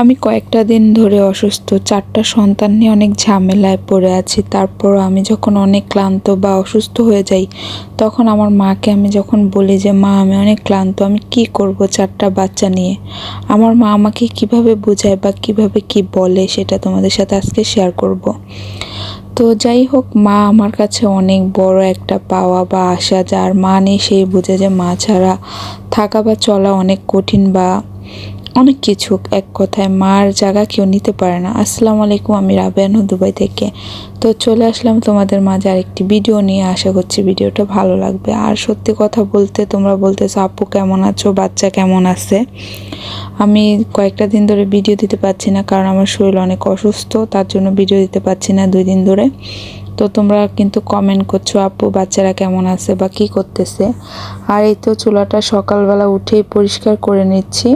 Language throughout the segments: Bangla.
আমি কয়েকটা দিন ধরে অসুস্থ, চারটা সন্তান নিয়ে অনেক ঝামেলায় পড়ে আছি। তারপর আমি যখন অনেক ক্লান্ত বা অসুস্থ হয়ে যাই, তখন আমার মাকে আমি যখন বলি যে, মা, আমি অনেক ক্লান্ত, আমি কি করব চারটা বাচ্চা নিয়ে? আমার মা আমাকে কীভাবে বোঝায় বা কীভাবে কি বলে সেটা তোমাদের সাথে আজকে শেয়ার করব। তো যাই হোক, মা আমার কাছে অনেক বড় একটা পাওয়া বা আশা, যার মা নেই সেই বুঝে যে মা ছাড়া থাকা বা চলা অনেক কঠিন বা অনেক কিছু এক কথায় মার জায়গা কেউ নিতে পারে না। আসসালামু আলাইকুম, আমি রাবেয়ানু দুবাই থেকে। তো চলে আসলাম তোমাদের মাঝে আরেকটি ভিডিও নিয়ে। আশা করছি ভিডিওটা ভালো লাগবে। আর সত্যি কথা বলতে, তোমরা বলতেছো, আপু কেমন আছো? বাচ্চা কেমন আছে? আমি কয়েকটা দিন ধরে ভিডিও দিতে পারছি না, কারণ আমার শরীর অনেক অসুস্থ, তার জন্য ভিডিও দিতে পারছি না দুই দিন ধরে। তো তোমরা কিন্তু কমেন্ট করছ, আপু, বাচ্চারা কেমন আছে বা কি করতেছে? আর এই তো চুলাটা সকালবেলা উঠেই পরিষ্কার করে নিচ্ছি।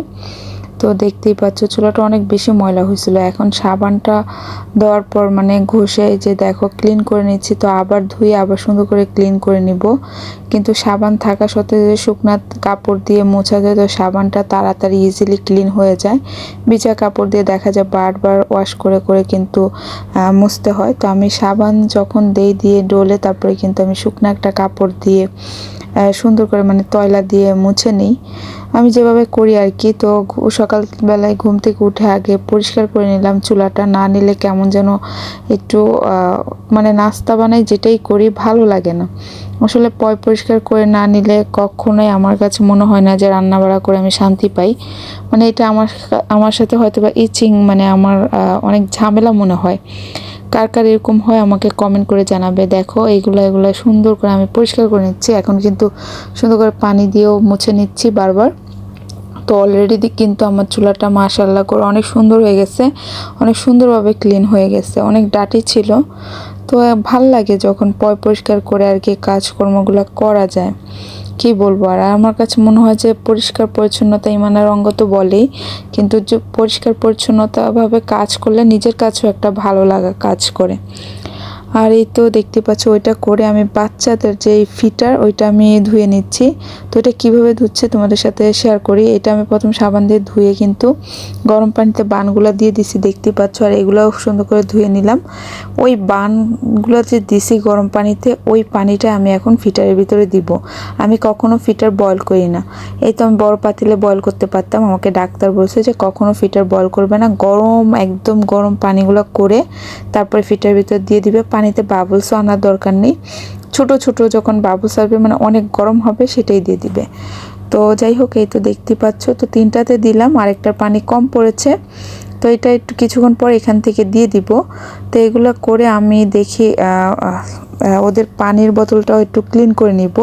তো দেখতেই পাচ্ছ চুলাটা অনেক বেশি ময়লা হয়েছিল। এখন সাবানটা দেওয়ার পর মানে ঘষে যে দেখো ক্লিন করে নিচ্ছি, তো আবার ধুয়ে আবার সুন্দর করে ক্লিন করে নিব। কিন্তু সাবান থাকা সত্ত্বেও যদি শুকনা কাপড় দিয়ে মোছা যায়, তো সাবানটা তাড়াতাড়ি ইজিলি ক্লিন হয়ে যায়। বিচা কাপড় দিয়ে দেখা যায় বারবার ওয়াশ করে করে কিন্তু মুছতে হয়। তো আমি সাবান যখন দেই দিয়ে ডোলে, তারপরে কিন্তু আমি শুকনো একটা কাপড় দিয়ে সুন্দর করে মানে তয়লা দিয়ে মুছে নিই। আমি যেভাবে করি আর কি, তো সকালবেলায় ঘুম থেকে উঠে আগে পরিষ্কার করে নিলাম চুলাটা, না নিলে কেমন যেন একটু মানে নাস্তা বানাই যেটাই করি ভালো লাগে না। আসলে পয় পরিষ্কার করে না নিলে কখনোই আমার কাছে মনে হয় না যে রান্না বাড়া করে আমি শান্তি পাই। মানে এটা আমার আমার সাথে হয়তো বা ইচিং মানে আমার অনেক ঝামেলা মনে হয়। কার কার এরকম হয় আমাকে কমেন্ট করে জানাবে। দেখো এইগুলো এগুলো সুন্দর করে আমি পরিষ্কার করে নিচ্ছি। এখন কিন্তু সুন্দর করে পানি দিয়েও মুছে নিচ্ছি বারবার। তো অলরেডি কিন্তু আমার চুলাটা মাশাল্লাহ করে অনেক সুন্দর হয়ে গেছে। অনেক সুন্দরভাবে ক্লিন হয়ে গেছে। অনেক ডাটি ছিল। তো ভালো লাগে যখন পয় পরিষ্কার করে আর কি কাজকর্মগুলো করা যায়। কি বলব? আর আমার কাছে মনে হয় যে পরিষ্কার পরিচ্ছন্নতা ইমানের অঙ্গ তো বলেই, কিন্তু যে পরিষ্কার পরিচ্ছন্নতাভাবে কাজ করলে নিজের কাছেও একটা ভালো লাগা কাজ করে। আর এই তো দেখতে পাচ্ছ, ওইটা করে আমি বাচ্চাদের যে ফিটার, ওইটা আমি ধুয়ে নিচ্ছি। তো এটা কীভাবে ধুচ্ছে তোমাদের সাথে শেয়ার করি। এটা আমি প্রথম সাবান দিয়ে ধুয়ে কিন্তু গরম পানিতে বানগুলো দিয়ে দিছি, দেখতে পাচ্ছ। আর এগুলোও সুন্দর করে ধুয়ে নিলাম। ওই বানগুলো যে দিছি গরম পানিতে, ওই পানিটা আমি এখন ফিটারের ভিতরে দিব। আমি কখনো ফিটার বয়ল করি না। এই তো আমি বড় পাতিলে বয়ল করতে পারতাম। আমাকে ডাক্তার বলছে যে কখনো ফিটার বয়ল করবে না। গরম, একদম গরম পানিগুলো করে তারপরে ফিটার ভিতর দিয়ে দিবে। পানিতে বাবলসও আনার দরকার নেই। ছোট ছোট যখন বাবলস আসবে মানে অনেক গরম হবে, সেটাই দিয়ে দিবে। তো যাই হোক, এই তো দেখতে পাচ্ছ। তো তিনটাতে দিলাম আরেকটার পানি কম পড়েছে। তো এটা একটু কিছুক্ষণ পর এখান থেকে দিয়ে দিব। তো এগুলো করে আমি দেখি ওদের পানির বোতলটাও একটু ক্লিন করে নিব।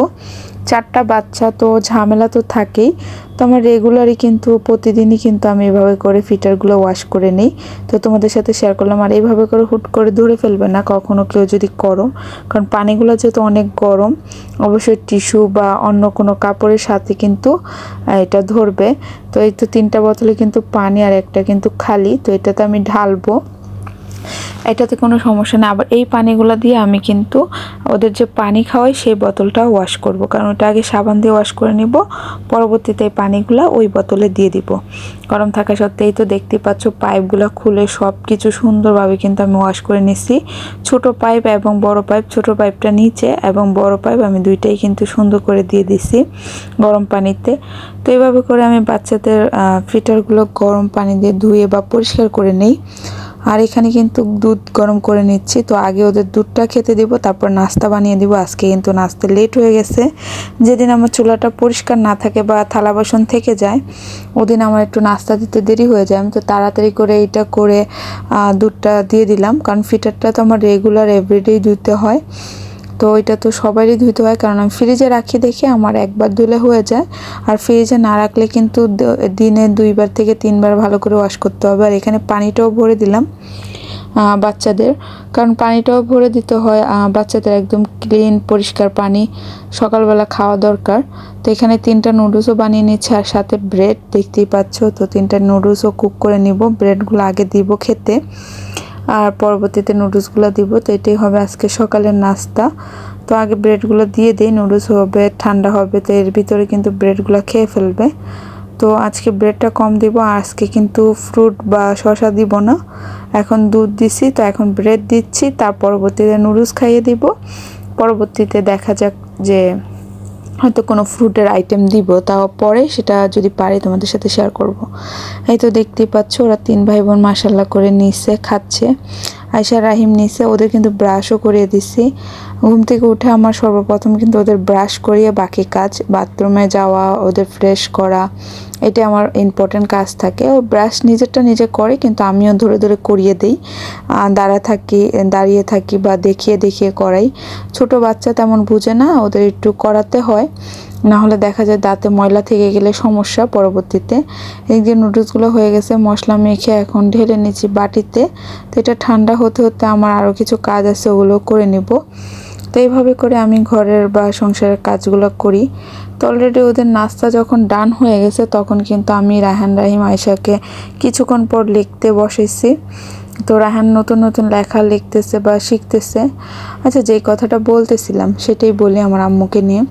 চারটা বাচ্চা তো ঝামেলা তো থাকেই। তো আমার রেগুলারই কিন্তু প্রতিদিনই কিন্তু আমি এভাবে করে ফিটারগুলো ওয়াশ করে নিই। তো তোমাদের সাথে শেয়ার করলাম, আর এইভাবে করে হুট করে ধরে ফেলবে না কখনো কেউ যদি করো। কারণ পানিগুলো যেহেতু অনেক গরম, অবশ্যই টিস্যু বা অন্য কোনো কাপড়ের সাথে কিন্তু এটা ধরবে। তো এই তো তিনটা বোতলে কিন্তু পানি আর একটা কিন্তু খালি। তো এটাতে আমি ঢালবো। এটাতে কোনো সমস্যা নেই। আবার এই পানিগুলো দিয়ে আমি কিন্তু ওদের যে পানি খাওয়াই, সেই বোতলটা ওয়াশ করব। কারণ ওটা আগে সাবান দিয়ে ওয়াশ করে নিব, পরবর্তীতে এই পানিগুলো ওই বোতলে দিয়ে দিব। গরম থাকা সত্ত্বেই তো দেখতে পাচ্ছ, পাইপগুলো খুলে সব কিছু সুন্দরভাবে কিন্তু আমি ওয়াশ করে নিচ্ছি ছোট পাইপ এবং বড় পাইপ, ছোট পাইপটা নিচে এবং বড় পাইপ আমি দুইটাই কিন্তু সুন্দর করে দিয়ে দিছি গরম পানিতে। তো এইভাবে করে আমি বাচ্চাদের ফিটারগুলো গরম পানি দিয়ে ধুয়ে বা পরিষ্কার করে নিই। আর এখানে কিন্তু দুধ গরম করে নিচ্ছি। তো আগে ওদের দুধটা খেতে দিব, তারপর নাস্তা বানিয়ে দিব। আজকে কিন্তু নাস্তে লেট হয়ে গেছে। যেদিন আমার চুলাটা পরিষ্কার না থাকে বা থালা বাসন থেকে যায়, ওদিন আমার একটু নাস্তা দিতে দেরি হয়ে যায়। আমি তো তাড়াতাড়ি করে এইটা করে দুধটা দিয়ে দিলাম। কারণ ফিটারটা তো আমার রেগুলার এভরিডেই দিতে হয়। তো এটা তো সবারই ধুতে হয়, কারণ আমি ফ্রিজে রাখি দেখে আমার একবার ধুলে হয়ে যায়। আর ফ্রিজে না রাখলে কিন্তু দিনে দুইবার থেকে তিনবার ভালো করে ওয়াশ করতে হবে। আর এখানে পানিটাও ভরে দিলাম বাচ্চাদের। কারণ পানিটাও ভরে দিতে হয় বাচ্চাদের একদম ক্লিন পরিষ্কার পানি, সকালবেলা খাওয়া দরকার। তো এখানে তিনটা নুডলসও বানিয়ে নিচ্ছে, আর সাথে ব্রেড দেখতেই পাচ্ছ। তো তিনটা নুডলসও কুক করে নিব ব্রেডগুলো আগে দিব খেতে। আর পরবর্তীতে নুডলসগুলো দিব, তো এটাই হবে আজকে সকালের নাস্তা। তো আগে ব্রেডগুলো দিয়ে দিই নুডলস হবে, ঠান্ডা হবে, তো এর ভিতরে কিন্তু ব্রেডগুলো খেয়ে ফেলবে। তো আজকে ব্রেডটা কম দিব আজকে কিন্তু ফ্রুট বা শসা দিব না। এখন দুধ দিছি, তো এখন ব্রেড দিচ্ছি, তার পরবর্তীতে নুডলস খাইয়ে দিব। পরবর্তীতে দেখা যাক যে হয়তো কোনো ফ্রুটের আইটেম দিব, তাও পরে সেটা যদি পারে তোমাদের সাথে শেয়ার করব। এই তো দেখতেই পাচ্ছ, ওরা তিন ভাই বোন মাসাল্লাহ করে নিচ্ছে খাচ্ছে আয়সা রাহিম নিছে, ওদের কিন্তু ব্রাশও করিয়ে দিছি। ঘুম থেকে উঠে আমার সর্বপ্রথম কিন্তু ওদের ব্রাশ করিয়ে বাকি কাজ বাথরুমে যাওয়া, ওদের ফ্রেশ করা এটা আমার ইম্পর্টেন্ট কাজ থাকে। ও ব্রাশ নিজেরটা নিজে করে, কিন্তু আমিও ধরে ধরে করিয়ে দিই। দাঁড়া থাকি, দাঁড়িয়ে থাকি বা দেখিয়ে দেখিয়ে করাই। ছোট বাচ্চা তেমন বুঝে না, ওদের একটু করাতে হয়। না হলে দেখা যায় দাঁতে ময়লা থেকে গেলে সমস্যা পরবর্তীতে। এই যে নুডলসগুলো হয়ে গেছে, মশলা মেখে এখন ঢেলে নিচ্ছি বাটিতে। তো এটা ঠান্ডা হতে হতে আমার আরও কিছু কাজ আছে, ওগুলো করে নিব। তো এইভাবে করে আমি ঘরের বা সংসারের কাজগুলো করি। তো অলরেডি ওদের নাস্তা যখন ডান হয়ে গেছে, তখন কিন্তু আমি রাহান রাহিম আয়সাকে কিছুক্ষণ পর লিখতে বসেছি তো রাহান নতুন নতুন লেখা লিখতেছে বা শিখতেছে। আচ্ছা যেই কথাটা বলতেছিলাম, সেটাই বলি আমার আম্মুকে নিয়ে।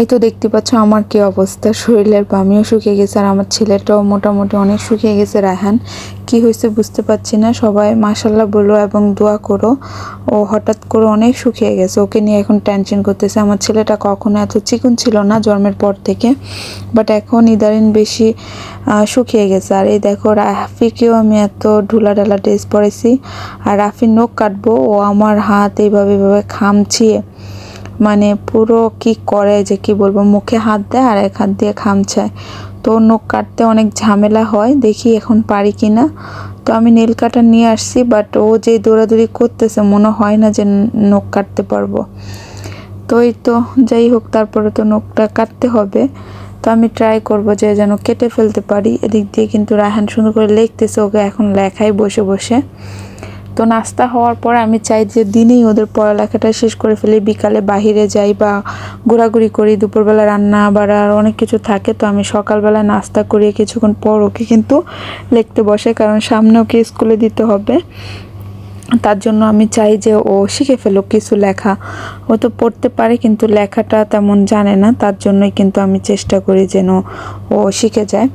এই তো দেখতে পাচ্ছ আমার কি অবস্থা। শরীরের বামিও শুকিয়ে গেছে আর আমার ছেলেটাও মোটামুটি অনেক শুকিয়ে গেছে, রায়হান। কি হয়েছে বুঝতে পারছি না। সবাই মাসাল্লাহ বলো এবং দোয়া করো। ও হঠাৎ করে অনেক শুকিয়ে গেছে। ওকে নিয়ে এখন টেনশন করতেছে। আমার ছেলেটা কখনো এত চিকন ছিল না জন্মের পর থেকে। বাট এখন ইদারিন বেশি শুকিয়ে গেছে। আর এই দেখো, রাফিকেও আমি এত ঢুলা ঢালা ড্রেস পরেছি। আর রাফির নখ কাটবো। ও আমার হাত এইভাবে এইভাবে খামছিয়ে মানে পুরো কি করে যে কি বলব, মুখে হাত দেয় আর এক হাত দিয়ে খামছায় তো নখ কাটতে অনেক ঝামেলা হয়, দেখি এখন পারি কি না তো আমি নীল কাটার নিয়ে আসছি বাট ও যে দৌড়াদৌড়ি করতেছে, মনে হয় না যে নখ কাটতে পারব। তো এই তো, যাই হোক, তারপরে তো নখটা কাটতে হবে। তো আমি ট্রাই করব যে যেন কেটে ফেলতে পারি। এদিক দিয়ে কিন্তু রায়হান সুন্দর করে লিখতেছে, ওকে এখন লেখাই বসে বসে। তো নাস্তা হওয়ার পর আমি চাই যে দিনেই ওদের পড়ালেখাটা শেষ করে ফেলি, বিকালে বাহিরে যাই বা ঘোরাঘুরি করি, দুপুরবেলা রান্না বাড়ার অনেক কিছু থাকে। তো আমি সকালবেলা নাস্তা করিয়ে কিছুক্ষণ পর ওকে কিন্তু লিখতে বসে, কারণ সামনে ওকে স্কুলে দিতে হবে। তার জন্য আমি চাই যে ও শিখে ফেলুক কিছু লেখা। ও তো পড়তে পারে, কিন্তু লেখাটা তেমন জানে না। তার জন্যই কিন্তু আমি চেষ্টা করি যেন ও শিখে যায়।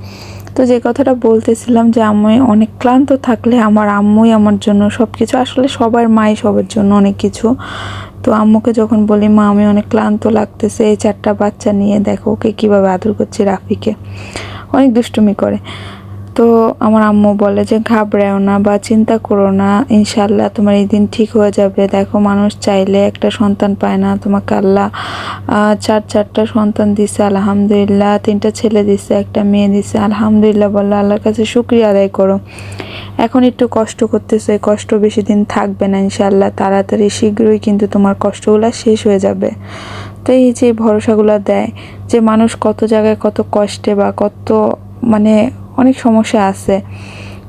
তো যে কথাটা বলতেছিলাম যে আমি অনেক ক্লান্ত থাকলে আমার আম্মুই আমার জন্য সব কিছু আসলে সবার মাই সবার জন্য অনেক কিছু। তো আম্মুকে যখন বলি, মা, আমি অনেক ক্লান্ত লাগতেছে, এই চারটা বাচ্চা নিয়ে দেখো ওকে কীভাবে আদর করছে রাফিকে। অনেক দুষ্টুমি করে। তো আমার আম্মু বলে যে ঘাবড়াও না বা চিন্তা করো না ইনশাল্লাহ তোমার এই দিন ঠিক হয়ে যাবে। দেখো, মানুষ চাইলে একটা সন্তান পায় না। তোমাকে আল্লাহ চার চারটা সন্তান দিছে, আলহামদুলিল্লাহ। তিনটা ছেলে দিছে, একটা মেয়ে দিছে, আলহামদুলিল্লাহ বলল আল্লাহর কাছে শুক্রিয়া আদায় করো। এখন একটু কষ্ট করতেছে কষ্ট বেশি দিন থাকবে না ইনশাল্লাহ তাড়াতাড়ি শীঘ্রই কিন্তু তোমার কষ্টগুলো শেষ হয়ে যাবে। তো এই যে ভরসাগুলো দেয়, যে মানুষ কত জায়গায় কত কষ্টে বা কত মানে অনেক সমস্যা আছে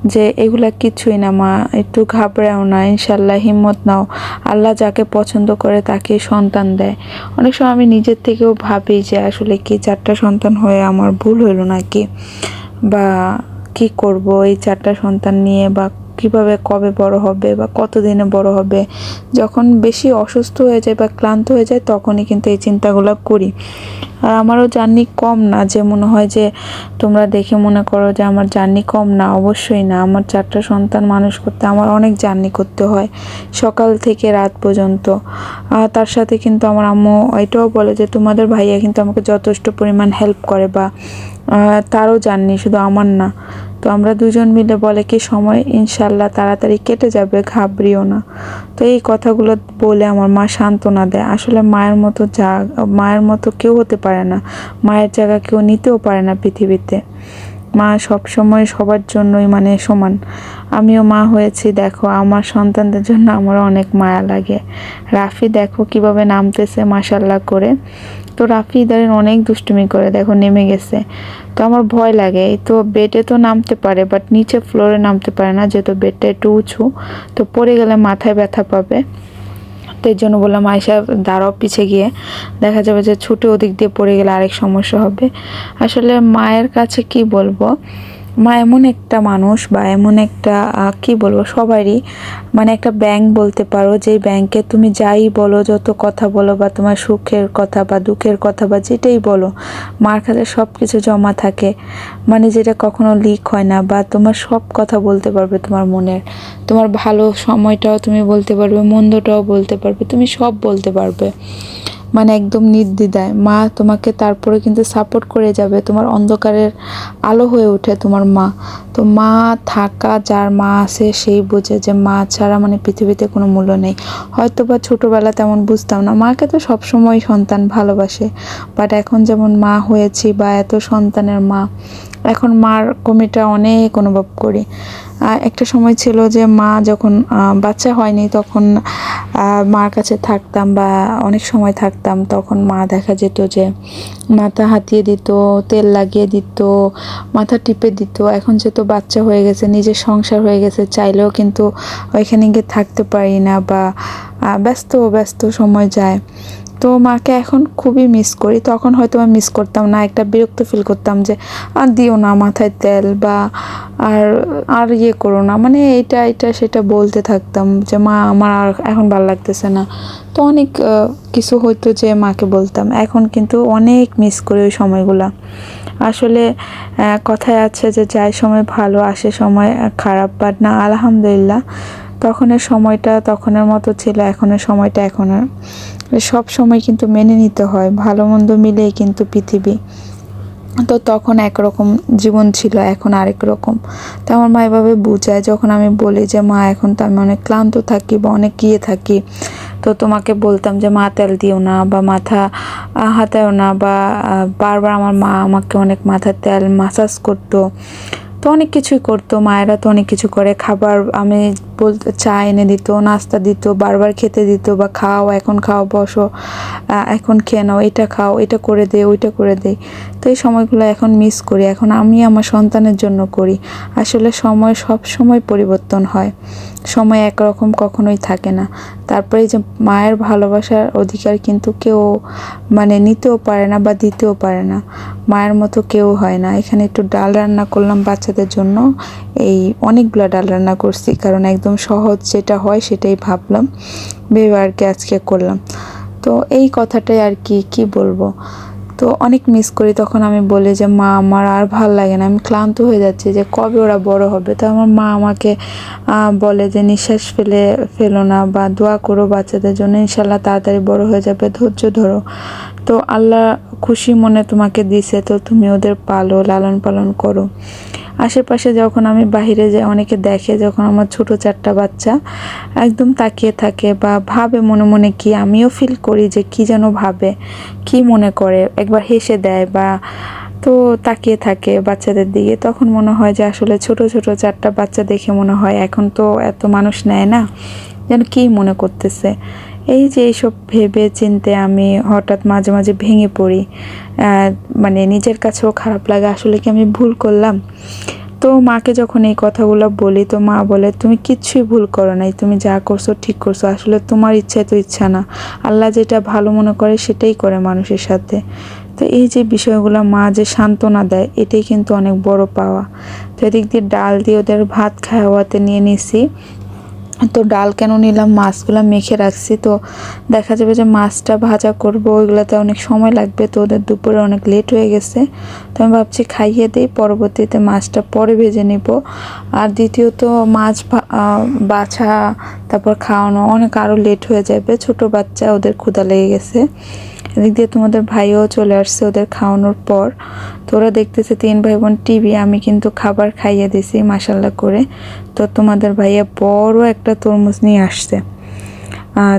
যে এগুলা কিছুই না, মা। একটু ঘাবড়াও না, ইনশাল্লাহ হিম্মত নাও। আল্লাহ যাকে পছন্দ করে তাকে সন্তান দেয়। অনেক সময় আমি নিজের থেকেও ভাবি যে আসলে কি চারটা সন্তান হয়ে আমার ভুল হইল নাকি? বা কি করব এই চারটা সন্তান নিয়ে বা কীভাবে, কবে বড় হবে বা কতদিনে বড় হবে। যখন বেশি অসুস্থ হয়ে যায় বা ক্লান্ত হয়ে যায়, তখনই কিন্তু এই চিন্তাগুলো করি। আর আমারও জার্নি কম না, যে মনে হয় যে তোমরা দেখে মনে করো যে আমার জার্নি কম না, অবশ্যই না। আমার চারটা সন্তান মানুষ করতে আমার অনেক জার্নি করতে হয়, সকাল থেকে রাত পর্যন্ত। তার সাথে কিন্তু আমার আম্মু এটাও বলে যে, তোমাদের ভাইয়া কিন্তু আমাকে যথেষ্ট পরিমাণ হেল্প করে বা তারও জার্নি শুধু আমার না। তো আমরা দুজন মিলে বলে কি, সময় ইনশাল্লাহ তাড়াতাড়ি কেটে যাবে, ঘাবড়িও না। তো এই কথাগুলো বলে আমার মা সান্ত্বনা দেয়। আসলে মায়ের মতো যা, মায়ের মতো কেউ হতে পারে না। মায়ের জায়গা কেউ নিতেও পারে না পৃথিবীতে। মা সব সময় সবার জন্যই মানে সমান। আমিও মা হয়েছি, দেখো, আমার সন্তানদের জন্য আমার অনেক মায়া লাগে। রাফি, দেখো কীভাবে নামতেছে মাসাল্লাহ করে। তো রাফি ইদারিন অনেক দুষ্টুমি করে, দেখো নেমে গেছে। তো আমার ভয় লাগে তো বেটে তো নামতে পারে বাট নিচে ফ্লোরে নামতে পারে না, যেহেতু বেডটা একটু উঁচু, তো পড়ে গেলে মাথায় ব্যথা পাবে। তো এর জন্য বললাম আয়সা দাঁড়াও পিছে গিয়ে। দেখা যাবে যে ছুটে ওদিক দিয়ে পড়ে গেলে আরেক সমস্যা হবে। আসলে মায়ের কাছে কি বলব মা এমন একটা মানুষ বা এমন একটা কি বলব, সবারই মানে একটা ব্যাংক বলতে পারো, যে ব্যাংকে তুমি যাই বলো, যত কথা বলো বা তোমার সুখের কথা বা দুঃখের কথা বা যেটাই বলো, মার কাছে সব কিছু জমা থাকে। মানে যেটা কখনো লিক হয় না বা তোমার সব কথা বলতে পারবে তোমার মনের। তোমার ভালো সময়টাও তুমি বলতে পারবে, মন্দটাও বলতে পারবে, তুমি সব বলতে পারবে। মানে একদম নির্দ্বিধায়। মা তোমাকে তারপরে কিন্তু সাপোর্ট করে যাবে। তোমার অন্ধকারের আলো হয়ে ওঠে তোমার মা। তো মা থাকা, যার মা আছে, সেই বোঝে যে মা ছাড়া মানে পৃথিবীতে কোনো মূল্য নেই। হয়তো বা ছোটোবেলা তেমন বুঝতাম না। মাকে তো সবসময় সন্তান ভালোবাসে। বাট এখন যেমন মা হয়েছি বা এত সন্তানের মা এখন মার কমিটা অনেক অনুভব করি। একটা সময় ছিল যে মা যখন বাচ্চা হয়নি তখন মার কাছে থাকতাম বা অনেক সময় থাকতাম, তখন মা দেখা যেত যে মাথা হাতিয়ে দিত, তেল লাগিয়ে দিত, মাথা টিপে দিত। এখন যেহেতু বাচ্চা হয়ে গেছে, নিজের সংসার হয়ে গেছে, চাইলেও কিন্তু ওইখানে গিয়ে থাকতে পারি না বা ব্যস্ত ব্যস্ত সময় যায়। তো মাকে এখন খুবই মিস করি। তখন হয়তো আমি মিস করতাম না, একটা বিরক্ত ফিল করতাম যে, আর দিও না মাথায় তেল বা আর আর ইয়ে করো না। মানে এটা এটা সেটা বলতে থাকতাম যে, মা, আমার আর এখন ভালো লাগতেছে না। তো অনেক কিছু হয়তো যে মাকে বলতাম। এখন কিন্তু অনেক মিস করি ওই সময়গুলা। আসলে কথায় আছে যে, যায় সময় ভালো, আসে সময় খারাপ। বাট না, আলহামদুলিল্লাহ। তখনের সময়টা তখনের মতো ছিল, এখনের সময়টা এখনের। সব সময় কিন্তু মেনে নিতে হয়, ভালো মন্দ মিলেই কিন্তু পৃথিবী। তো তখন একরকম জীবন ছিল, এখন আরেক রকম। তো আমার মা এভাবে বুঝায়, যখন আমি বলি যে, মা, এখন তো আমি অনেক ক্লান্ত থাকি বা অনেক গিয়ে থাকি, তো তোমাকে বলতাম যে, মা, তেল দিও না বা মাথা হাতায়ও না বা বারবার আমার মা আমাকে অনেক মাথার তেল মাসাজ করতো। তো অনেক কিছুই করতো। মায়েরা তো অনেক কিছু করে। খাবার আমি বলতে চা এনে দিত, নাস্তা দিত, বারবার খেতে দিত বা খাও, এখন খাও, বসো এখন খেয়ে নাও, এটা খাও, এটা করে দে, ওইটা করে দে। তো এই সময়গুলো এখন মিস করি। এখন আমি আমার সন্তানের জন্য করি। আসলে সময় সব সময় পরিবর্তন হয়। সময় একরকম কখনোই থাকে না। তারপরে যে মায়ের ভালোবাসার অধিকার কিন্তু কেউ মানে নিতেও পারে না বা দিতেও পারে না। মায়ের মতো কেউ হয় না। এখানে একটু ডাল রান্না করলাম বাচ্চাদের জন্য। এই অনেকগুলো ডাল রান্না করছি, কারণ একদম সহজ যেটা হয় সেটাই ভাবলাম। ভেবে আর কি আজকে করলাম। তো এই কথাটাই আর কি কি বলব? তো অনেক মিস করি তখন আমি বলি যে, মা, আমার আর ভালো লাগে না। আমি ক্লান্ত হয়ে যাচ্ছি যে, কবে ওরা বড় হবে? তো আমার মা আমাকে বলে যে, নিঃশ্বাস ফেলে, ফেলো না বা দোয়া করো বাচ্চাদের জন্য। ইনশাল্লাহ তাড়াতাড়ি বড় হয়ে যাবে। ধৈর্য ধরো। তো আল্লাহ খুশি মনে তোমাকে দিছে, তো তুমি ওদের পালো, লালন পালন করো। আশেপাশে যখন আমি বাইরে যাই, অনেকে দেখে যখন আমার ছোট চারটা বাচ্চা একদম তাকিয়ে থাকে বা ভাবে মনে মনে কি আমিও ফিল করি যে কি যেন ভাবে, কি মনে করে, একবার হেসে দেয় বা তো তাকিয়ে থাকে বাচ্চাদের দিকে। তখন মনে হয় যে আসলে ছোট ছোট চারটা বাচ্চা দেখে মনে হয় এখন তো এত মানুষ নেয় না, যেন কী মনে করতেছে। এই যে এইসব ভেবে চিনতে আমি হঠাৎ মাঝে মাঝে ভেঙে পড়ি। মানে নিজের কাছেও খারাপ লাগে, আসলে কি আমি ভুল করলাম? তো মাকে যখন এই কথাগুলো বলি, তো মা বলে, তুমি কিচ্ছুই ভুল করো নাই, তুমি যা করছ ঠিক করছ, আসলে তোমার ইচ্ছাই তো ইচ্ছা না। আল্লাহ যেটা ভালো মনে করে, সেটাই করে মানুষের সাথে। তো এই যে বিষয়গুলো মা যে সান্ত্বনা দেয়, এটাই কিন্তু অনেক বড় পাওয়া। তো এদিক দিয়ে ডাল দিয়ে ওদের ভাত খাওয়াতে নিয়ে নিছি। তো ডাল কেন নিলাম? মাছগুলো মেখে রাখছি। তো দেখা যাবে যে মাছটা ভাজা করব, ওইগুলোতে অনেক সময় লাগবে। তো ওদের দুপুরে অনেক লেট হয়ে গেছে। তো আমি ভাবছি খাইয়ে দিই, পরবর্তীতে মাছটা পরে ভেজে নিব। আর দ্বিতীয়ত মাছ বাছা, তারপর খাওয়ানো অনেক আরও লেট হয়ে যাবে। ছোট বাচ্চা, ওদের ক্ষুধা লেগে গেছে। এদিক দিয়ে তোমাদের ভাইও চলে আসছে ওদের খাওয়ানোর পর। তো ওরা দেখতেছে তিন ভাই বোন টিভি, আমি কিন্তু খাবার খাইয়ে দিছি মাসাল্লা করে। তো তোমাদের ভাইয়া বড় একটা তরমুজ নিয়ে আসছে।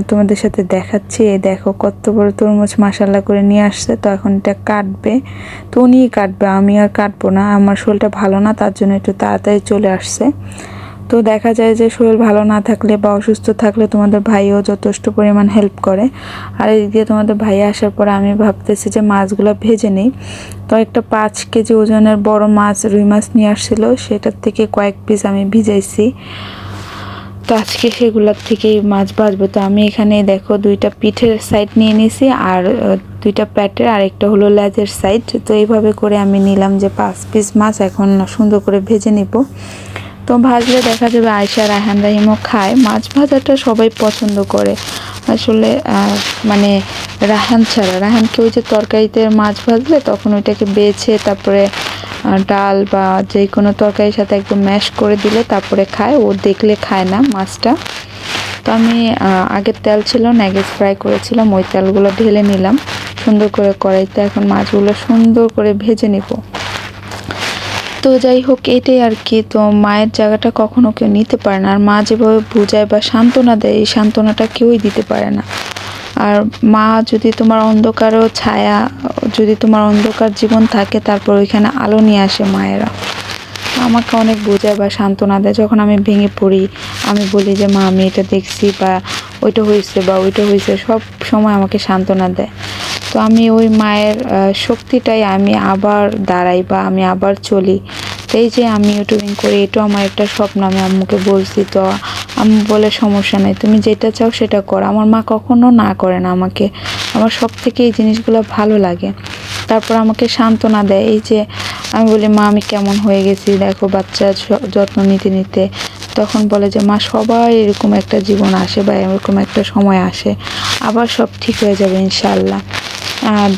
তোমাদের সাথে দেখাচ্ছি, এই দেখো কত বড় তরমুজ মাসাল্লা করে নিয়ে আসছে। তো এখন এটা কাটবে। তো উনিই কাটবে, আমি আর কাটবো না। আমার শরীরটা ভালো না, তার জন্য একটু তাড়াতাড়ি চলে আসছে। তো দেখা যায় যে শরীর ভালো না থাকলে বা অসুস্থ থাকলে তোমাদের ভাইও যথেষ্ট পরিমাণ হেল্প করে। আর এদিক তোমাদের ভাই আসার পর আমি ভাবতেছি যে মাছগুলো ভেজে নিই। তো একটা পাঁচ কেজি ওজনের বড় মাছ, রুই মাছ নিয়ে আসছিল। সেটার থেকে কয়েক পিস আমি ভিজাইছি। তো আজকে সেগুলোর থেকেই মাছ ভাজবো। তো আমি এখানে দেখো দুইটা পিঠের সাইড নিয়ে নিয়েছি আর দুইটা প্যাটের আর একটা হলো লেজের সাইড তো এইভাবে করে আমি নিলাম যে পাঁচ পিস মাছ। এখন সুন্দর করে ভেজে নিব। তো ভাজলে দেখা যাবে আয়সা রায়হান রাহিমও খায়। মাছ ভাজাটা সবাই পছন্দ করে। আসলে মানে রাহান ছাড়া। রাহানকে ওই যে তরকারিতে মাছ ভাজলে তখন ওইটাকে বেছে তারপরে ডাল বা যে কোনো তরকারির সাথে একদম ম্যাশ করে দিলে তারপরে খায়। ও দেখলে খায় না মাছটা। তো আমি আগের তেল ছিল ন্যাগেজ ফ্রাই করেছিলাম। ওই তেলগুলো ঢেলে নিলাম। সুন্দর করে কড়াইতে এখন মাছগুলো সুন্দর করে ভেজে নিব। তো যাই হোক, এটাই আর কি। তো মায়ের জায়গাটা কখনো কেউ নিতে পারে না। আর মা যেভাবে বোঝায় বা সান্ত্বনা দেয়, এই সান্ত্বনাটা কেউই দিতে পারে না। আর মা যদি তোমার অন্ধকারও ছায়া, যদি তোমার অন্ধকার জীবন থাকে, তারপর ওইখানে আলো নিয়ে আসে মায়েরা। আমাকে অনেক বোঝায় বা সান্ত্বনা দেয়। যখন আমি ভেঙে পড়ি, আমি বলি যে, মা, আমি এটা দেখছি বা ওইটা হয়েছে বা ওইটা হয়েছে। সব সময় আমাকে সান্ত্বনা দেয়। তো আমি ওই মায়ের শক্তিটাই আমি আবার দাঁড়াই বা আমি আবার চলি। এই যে আমি ইউটিউবিং করি, এটাও আমার একটা স্বপ্ন। আমি আম্মুকে বলছি, তো আম্মু বলে সমস্যা নাই তুমি যেটা চাও সেটা করো। আমার মা কখনো না করে না আমাকে। আমার সব থেকে এই জিনিসগুলো ভালো লাগে। তারপর আমাকে সান্ত্বনা দেয় এই যে আমি বলি মা আমি কেমন হয়ে গেছি? দেখো বাচ্চা যত্ন নিতে নিতে। তখন বলে যে মা সবাই এরকম একটা জীবন আসে বা এরকম একটা সময় আসে। আবার সব ঠিক হয়ে যাবে ইনশাল্লাহ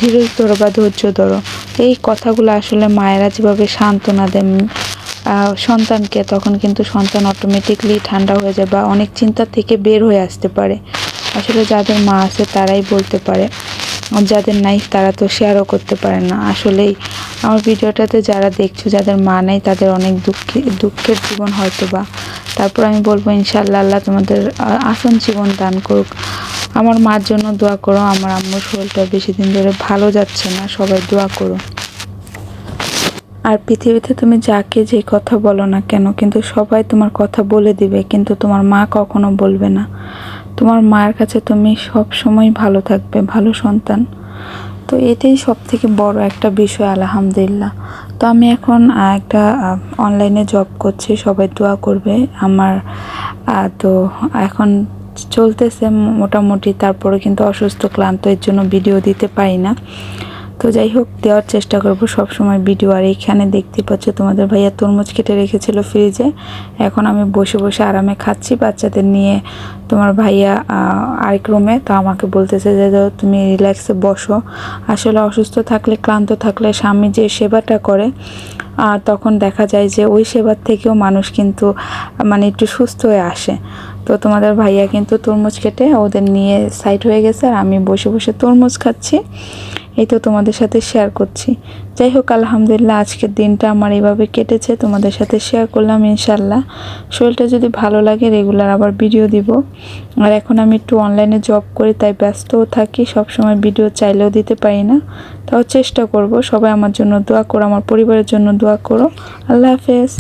ধীরজ ধরো বা ধৈর্য ধরো। এই কথাগুলো আসলে মায়েরা যেভাবে সান্ত্বনা আহ, সন্তানকে, তখন কিন্তু সন্তান অটোমেটিকলি ঠান্ডা হয়ে যায় বা অনেক চিন্তা থেকে বের হয়ে আসতে পারে। আসলে যাদের মা আছে, তারাই বলতে পারে। যাদের নাই, তারা তো শেয়ারও করতে পারে না। আসলেই আমার ভিডিওটাতে যারা দেখছ, যাদের মা নেই, তাদের অনেক দুঃখে, দুঃখের জীবন হয়তো বা তারপর আমি বলব, ইনশাআল্লাহ আল্লাহ তোমাদের আসন জীবন দান করুক। আমার মার জন্য দোয়া করো, আমার আম্মুর শরীরটা বেশি দিন ধরে ভালো যাচ্ছে না, সবাই দোয়া করো। আর পৃথিবীতে তুমি যাকে যে কথা বলো না কেন, কিন্তু সবাই তোমার কথা বলে দিবে, কিন্তু তোমার মা কখনো বলবে না। তোমার মায়ের কাছে তুমি সব সময় ভালো থাকবে, ভালো সন্তান। তো এটাই সব থেকে বড় একটা বিষয়, আলহামদুলিল্লাহ। তো আমি এখন একটা অনলাইনে জব করছি, সবাই দোয়া করবে আমার। তো এখন চলতেছে মোটামুটি, তারপরে কিন্তু অসুস্থ, ক্লান্ত, এর জন্য ভিডিও দিতে পারি না। তো যাই হোক দেওয়ার চেষ্টা করব। সব সময় ভিডিও আর এইখানে দেখতে পাচ্ছ তোমাদের ভাইয়া তরমুজ কেটে রেখেছিল ফ্রিজে এখন আমি বসে বসে আরামে খাচ্ছি বাচ্চাদের নিয়ে তোমার ভাইয়া আরেক রুমে তো আমাকে বলতেছে যে তুমি রিল্যাক্সে বসো। আসলে অসুস্থ থাকলে ক্লান্ত থাকলে স্বামী যে সেবাটা করে আহ, তখন দেখা যায় যে ওই সেবার থেকেও মানুষ কিন্তু মানে একটু সুস্থ হয়ে আসে। তো তোমাদের ভাইয়া কিন্তু তরমুজ কেটে ওদের নিয়ে সাইড হয়ে গেছে আর আমি বসে বসে তরমুজ খাচ্ছি। এই তো তোমাদের সাথে শেয়ার করছি। যাই হোক, আলহামদুলিল্লাহ আজকের দিনটা আমার এইভাবে কেটেছে, তোমাদের সাথে শেয়ার করলাম ইনশাল্লাহ শরীরটা যদি ভালো লাগে রেগুলার আবার ভিডিও দিব। আর এখন আমি একটু অনলাইনে জব করি, তাই ব্যস্তও থাকি সব সময় ভিডিও চাইলেও দিতে পারি না। তাও চেষ্টা করব, সবাই আমার জন্য দোয়া করো, আমার পরিবারের জন্য দোয়া করো। আল্লাহ হাফেজ।